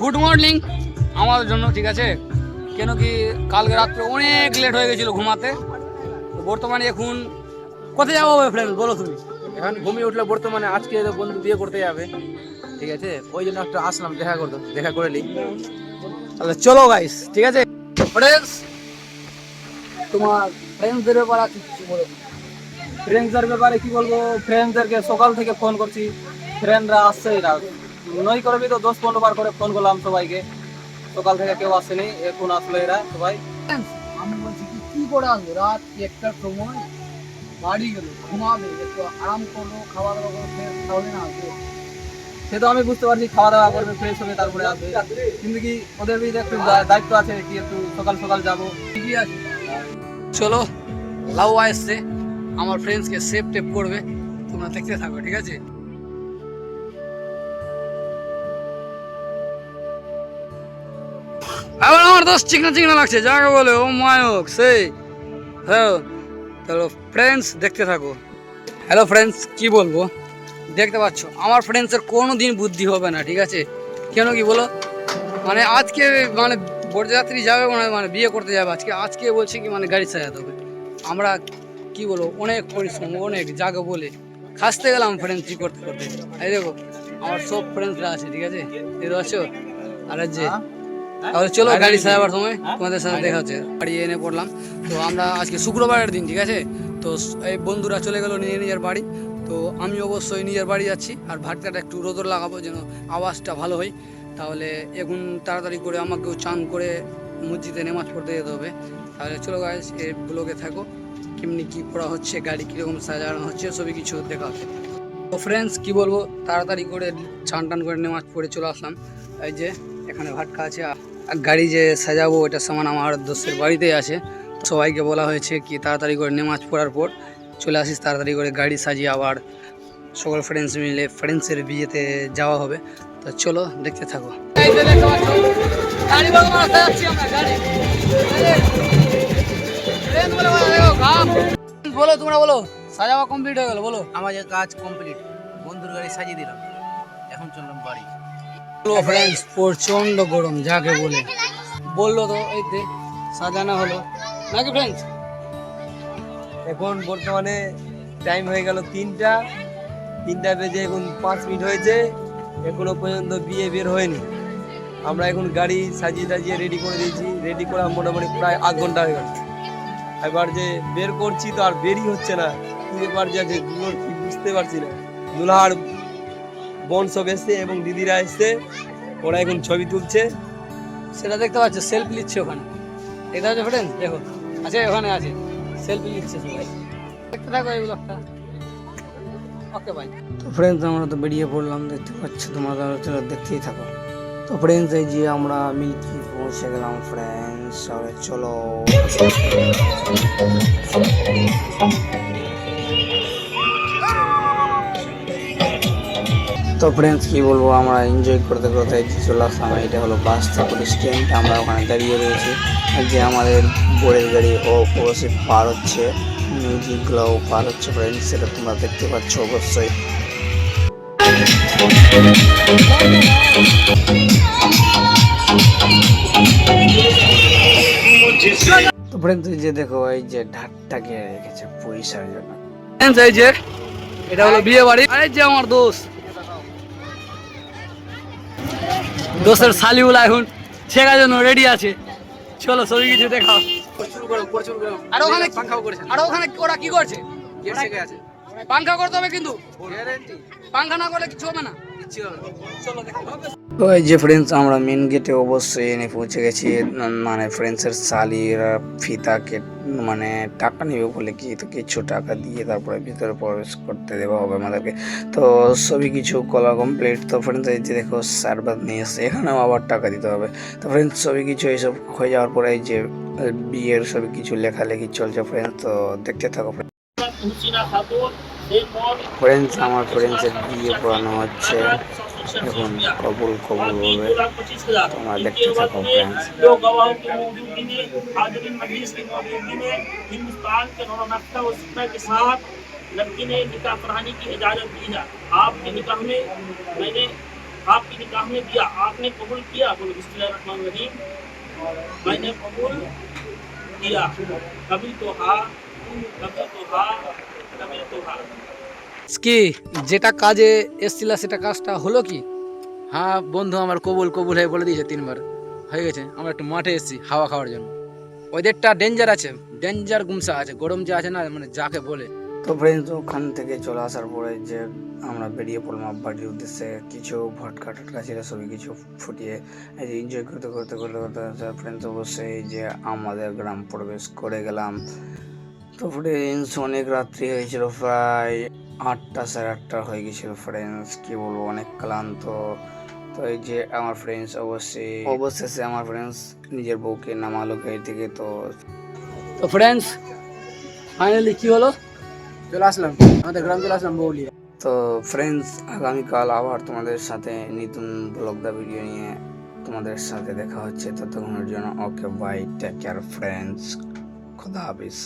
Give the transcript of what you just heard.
Good morning আমাদের জন্য ঠিক আছে? কেন কি কালকে রাত্রে অনেক লেট হয়ে গেছিল ঘুমাতে। বর্তমানে এখন কোথায় যাব ফ্রেন্ড বলো তুমি। এখন ঘুমিয়ে উঠলে বর্তমানে আজকে বন্ধু বিয়ে করতে যাবে। ঠিক আছে? ওই জন্য একটা আসলাম দেখা করতে দেখা করে নিই। তাহলে চলো গাইস ঠিক আছে? ফ্রেন্ডস তোমার ফ্রেন্ডসদের ব্যাপারে কিছু বলো। ফ্রেন্ডসদের ব্যাপারে কি বলব? ফ্রেন্ডসদেরকে সকাল থেকে ফোন করছি। ফ্রেন্ডরা আসছেই না। নই করবি তো দশ পনেরো বার করে ফোন করলাম সবাইকে। সকাল থেকে কেউ আসেনি এখন আসলো এরা সবাই। আমি বলছি কি কি করে আসবে? রাত একটার সময় বাড়ি গেলো ঘুমাবে একটু আরাম করব খাওয়া দাওয়া করব ফের তাহলে না আসবে। সে তো আমি বুঝতে পারছি খাওয়া দাওয়া করবে ফ্রেশ হবে তারপরে আসবে। কিন্তু কি ওদের একটু দায়িত্ব আছে কি একটু সকাল সকাল যাব। ঠিকই আছে। চলো লাউ আসছে আমার ফ্রেন্ডসকে সেভ টেপ করবে তোমরা দেখতে থাকো ঠিক আছে? এবার আমার দোষ চিকনা চিকনা লাগছে, যাকে বলে, ও মায়ক, সেই। হ্যাঁ তাহলে ফ্রেন্ডস দেখতে থাকো। হ্যালো ফ্রেন্ডস কি বলব? দেখতে পাচ্ছ, আমার ফ্রেন্ডসের কোনো দিন বুদ্ধি হবে না, ঠিক আছে? কেন কি বলো? মানে আজকে মানে বরযাত্রী যাবে মানে বিয়ে করতে যাবে আজকে। আজকে বলছে কি মানে গাড়ি সাজাতে হবে আমরা কি বলব, অনেক পরিশ্রম, অনেক জায়গা বলে। খাসতে গেলাম ফ্রেন্ডসি করতে করতে। এই দেখো, আমার সব ফ্রেন্ডসরা আছে, ঠিক আছে? এই আর যে তাহলে চলো গাড়ি সাজাবার সময় তোমাদের সাথে দেখা হচ্ছে। গাড়ি এনে পড়লাম। তো আমরা আজকে শুক্রবারের দিন ঠিক আছে? তো এই বন্ধুরা চলে গেল নিজের নিজের বাড়ি। তো আমি অবশ্যই নিজের বাড়ি যাচ্ছি। আর ভাতটাটা একটু রোদর লাগাবো যেন আওয়াজটা ভালো হয়। তাহলে এখন তাড়াতাড়ি করে আমাকেও চান করে মসজিদে নেমাজ পড়তে যেতে হবে। তাহলে চলো গাইস এই ব্লগে থাকো। কেমনি কী করা হচ্ছে গাড়ি কীরকম সাজানো হচ্ছে সবই কিছু দেখা হবে তো ফ্রেন্ডস কি বলব? তাড়াতাড়ি করে চান টান করে নেমাজ পড়ে চলে আসলাম। এই যে এখানে ভাটকা আছে। আর গাড়ি যে সাজাবো ওটা সামান আমার দোস্তের বাড়িতেই আছে। সবাইকে বলা হয়েছে কি তাড়াতাড়ি করে নেমাজ পড়ার পর চলে আসিস, তাড়াতাড়ি করে গাড়ি সাজিয়ে আবার সকল ফ্রেন্ডস মিলে ফ্রেন্ডসের বিয়েতে যাওয়া হবে। তো চলো, দেখতে থাকো। বলো, তোমরা বলো, সাজাওয়া কমপ্লিট হয়ে গেল, বলো। আমাদের কাজ কমপ্লিট বন্ধুর গাড়ি সাজিয়ে দিলাম। এখন চললাম বাড়ি। হলো ফ্রেন্ডস প্রচণ্ড গরম, যাকে বলে। বলল তো, এই দে সাজানো হলো। নাকি ফ্রেন্ডস এখন বর্তমানে টাইম হয়ে গেল তিনটা। তিনটা বেজে এখন পাঁচ মিনিট হয়েছে। এখনও পর্যন্ত বিয়ে বের হয়নি। আমরা এখন গাড়ি সাজিয়ে টাজিয়ে রেডি করে দিয়েছি। রেডি করা মোটামুটি প্রায় আধ ঘণ্টা হয়ে গেল। এবার যে বের করছি তো আর বেরই হচ্ছে না। কি ব্যাপার যে আছে, কি বুঝতে পারছি না। দুলাহার বোন সব এসছে এবং দিদিরা এসছে। ওরা এখন ছবি তুলছে। সেটা দেখতে পাচ্ছ সেলফি নিচ্ছে ওখানে। এটা হচ্ছে ফ্রেন্ড দেখো। আছে ওখানে আছে। সেলফি নিচ্ছে সবাই। দেখতে থাকো এই ব্লগটা ওকে ভাই তো ফ্রেন্ডস আমরা তো বেরিয়ে পড়লাম দেখতে পাচ্ছ তোমাদের চলো দেখতেই থাকো। তো ফ্রেন্ডস এই যে আমরা মিল্কি পৌঁছে গেলাম ফ্রেন্ডস তাহলে চলো। তো ফ্রেন্ডস কি বলব, আমরা এনজয় করতে করতে চলে আসলাম এটা হলো বাস ঠাকুর স্ট্যান্ড আমরা ওখানে দাঁড়িয়ে রয়েছি। যে আমাদের বোর্ডের গাড়ি ও অবশ্যই পার হচ্ছে মিউজিকগুলোও পার হচ্ছে ফ্রেন্ডস সেটা তোমরা দেখতে পাচ্ছ অবশ্যই। তো ফ্রেন্ডস এই যে দেখো, এই যে ঘিরে রেখেছে পয়সার জন্য। এই যে, এটা হলো বিয়ে বাড়ি। আরে যে আমার দোস্ত। দোস্তের সালিউল এখন শেখার জন্য রেডি আছে। চলো সবই কিছু দেখাও। আর ওখানে পাখাও আর ওখানে ওরা কি করছে? পাঙ্খা পাংখা করতে হবে কিন্তু। পাঙ্খা পাংখা না করলে কিছু হবে না। এই যে ফ্রেন্ডস আমরা মেন গেটে অবশ্যই এনে পৌঁছে গেছি। মানে ফ্রেন্ডসের শালিরা ফিতাকে মানে টাকা নেবে বলে কি? তো কিছু টাকা দিয়ে তারপরে ভিতরে প্রবেশ করতে দেওয়া হবে আমাদেরকে। তো সবই কিছু কলা কমপ্লিট তো ফ্রেন্ডস এই যে দেখো সার্ভার নিয়ে এসছে। এখানেও আবার টাকা দিতে হবে। তো ফ্রেন্ডস সবই কিছু এইসব হয়ে যাওয়ার পরে এই যে বিয়ের সবই কিছু লেখালেখি চলছে ফ্রেন্ডস তো দেখতে থাকো ফ্রেন্ডস আমার ফ্রেন্ডসের বিয়ে পড়ানো হচ্ছে এখন কবুল কবুল বলবে তোমরা দেখতে থাকো ফ্রেন্ডস दो गवाहों की मौजूदगी में हाजिरीन मजलिस की मौजूदगी में हिंदुस्तान के नौरमख्ता और सिक्का के साथ लड़की ने निकाह पढ़ाने की इजाज़त दी है आपके निकाह में मैंने आपकी निकाह में दिया आपने कबूल किया बोलो बिस्मिल्लाहिर्रहमानिर्रहीम मैंने कबूल किया कभी तो हाँ कभी तो हाँ कभी तो हाँ কি যেটা কাজে এসছিল সেটা কাজটা হলো কি? হ্যাঁ বন্ধু আমার কবুল কবুল হয়ে বলে দিয়েছে তিনবার। হয়ে গেছে, আমরা একটু মাঠে এসেছি হাওয়া খাওয়ার জন্য। ওদেরটা ডেঞ্জার আছে ডেঞ্জার গুমসা আছে, গরম যে আছে না মানে যাকে বলে। তো ফ্রেন্ডস ওখান থেকে চলে আসার পরে যে আমরা বেরিয়ে পড়লাম বাড়ির উদ্দেশ্যে, কিছু ভটকা টটকা ছিল, সবই কিছু ফুটিয়ে এই যে এনজয় করতে করতে করতে করতে ফ্রেন্ডস অবশ্যই যে আমাদের গ্রাম প্রবেশ করে গেলাম। তো ফ্রেন্ডস অনেক রাত্রি হয়েছিল প্রায় আটটা সাড়ে আটটা হয়ে গেছিল ফ্রেন্ডস কি বলব অনেক ক্লান্ত। তো এই যে আমার ফ্রেন্ডস অবশ্যই অবশেষে আমার ফ্রেন্ডস নিজের বউকে নামালো গাড়ি থেকে তো তো ফ্রেন্ডস ফাইনালি কি হলো? চলে আসলাম আমাদের গ্রাম চলে আসলাম বৌলিয়া তো ফ্রেন্ডস আগামীকাল আবার তোমাদের সাথে নতুন ব্লগ দা ভিডিও নিয়ে তোমাদের সাথে দেখা হচ্ছে ততক্ষণের জন্য okay bye take care friends খোদা হাফিজ।